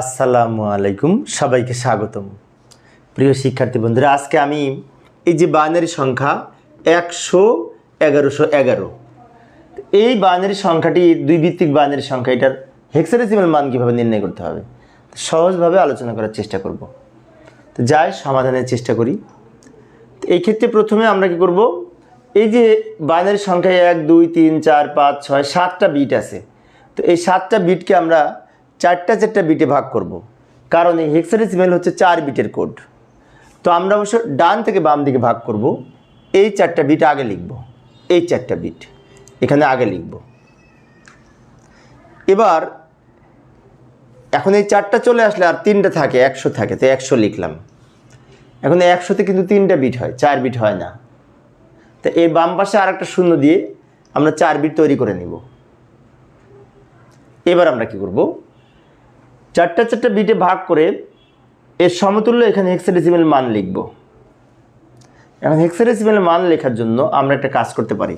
আসসালামু আলাইকুম, সবাইকে স্বাগতম। প্রিয় শিক্ষার্থী বন্ধুরা, আজকে আমি এই যে বাইনারি সংখ্যা একশো এগারোশো এগারো, এই বাইনারি সংখ্যাটি দুই ভিত্তিক বাইনারি সংখ্যা, এটার হেক্সাডেসিমাল মান কীভাবে নির্ণয় করতে হবে, সহজভাবে আলোচনা করার চেষ্টা করব। তো যাই, সমাধানের চেষ্টা করি। এই ক্ষেত্রে প্রথমে আমরা কি করব, এই যে বাইনারি সংখ্যায় এক, দুই, তিন, চার, পাঁচ, ছয়, সাতটা বিট আছে, তো এই সাতটা বিটকে আমরা চারটা চারটা বিটে ভাগ করব। কারণ এই হেক্সাডেসিমাল হচ্ছে চার বিটের কোড। তো আমরা অবশ্য ডান থেকে বাম দিকে ভাগ করব। এই চারটা বিট আগে লিখব। এই চারটা বিট এখানে আগে লিখব। এবার এখন এই চারটা চলে আসলে আর তিনটা থাকে, একশো থাকে, তো একশো লিখলাম। এখন একশোতে কিন্তু তিনটা বিট হয়, চার বিট হয় না। তো এই বাম পাশে আর একটা শূন্য দিয়ে আমরা চার বিট তৈরি করে নিব। এবার আমরা কি করব? চারটা চারটা বিটে ভাগ করে এর সমতুল্য এখানে হেক্সাডেসিমেল মান লিখব। এখন হেক্সাডেসিমেল মান লেখার জন্য আমরা একটা কাজ করতে পারি।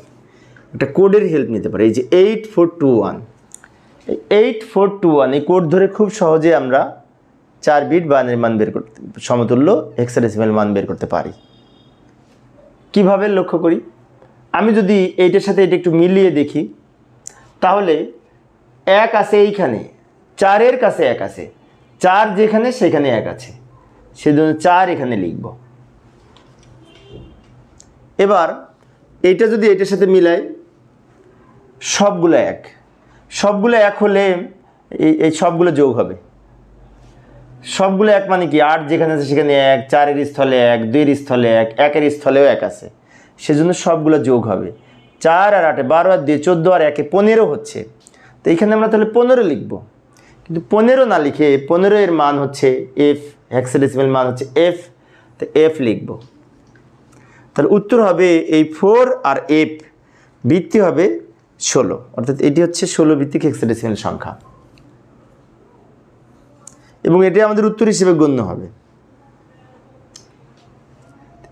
একটা কোডের হেল্প নিতে পারি। এই যে এইট ফোর টু ওয়ান এই এইট ফোর টু ওয়ান এই কোড ধরে খুব সহজে আমরা চার বিট বানের মান বের করতে সমতুল্য হেক্সাডেসিমেল মান বের করতে পারি। কীভাবে লক্ষ্য করি? আমি যদি এইটার সাথে এটা একটু মিলিয়ে দেখি, তাহলে এক আছে এইখানে। চারের কাছে এক আছে। চার যেখানে, সেখানে এক আছে। সেজন্য চার এখানে লিখব। এবার এটা যদি এটার সাথে মিলাই, সবগুলো এক। সবগুলো এক হলে এই সবগুলো যোগ হবে। সবগুলো এক মানে কি? আট যেখানে আছে, সেখানে এক, চারের স্থলে এক, দুইয়ের স্থলে এক, একের স্থলেও এক আছে। সেজন্য সবগুলো যোগ হবে। চার আর আটে বারো আর দুই, চোদ্দ আর একে পনেরো হচ্ছে। তো এইখানে আমরা তাহলে পনেরো লিখব। কিন্তু পনেরো না লিখে পনেরো এর মান হচ্ছে এফ হ্যাক্সাডেসিমাল মান হচ্ছে এফ তো এফ লিখব। তাহলে উত্তর হবে এই ফোর আর এফ বৃত্তি হবে ষোলো। অর্থাৎ এটি হচ্ছে ষোলো ভিত্তিক হেক্সাডেসিমাল সংখ্যা। এবং এটি আমাদের উত্তর হিসেবে গণ্য হবে।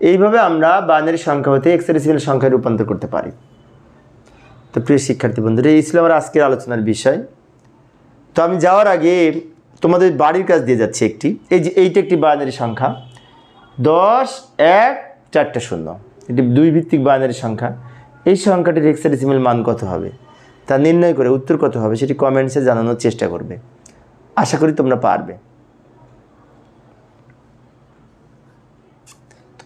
এইভাবে আমরা বাইনারি সংখ্যা হতে এক্সাডেসিমাল সংখ্যায় রূপান্তর করতে পারি। তো প্রিয় শিক্ষার্থী বন্ধুরা, এই ছিল আমার আজকের আলোচনার বিষয়। তো আমি যাওয়ার আগে তোমাদের বাড়ির কাজ দিয়ে যাচ্ছি একটি। এই যে এইটা একটি বাইনারি সংখ্যা। দশ, এক, চারটে শূন্য। এটি দুই ভিত্তিক বাইনারি সংখ্যা। এই সংখ্যাটির হেক্সাডেসিমাল মান কত হবে? তা নির্ণয় করে উত্তর কত হবে সেটি কমেন্টসে জানানোর চেষ্টা করবে। আশা করি তোমরা পারবে।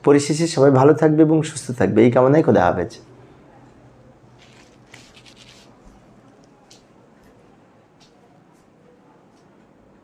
পরিশেষে সবাই ভালো থাকবে এবং সুস্থ থাকবে। এই কামনায় খোদা হাফেজ।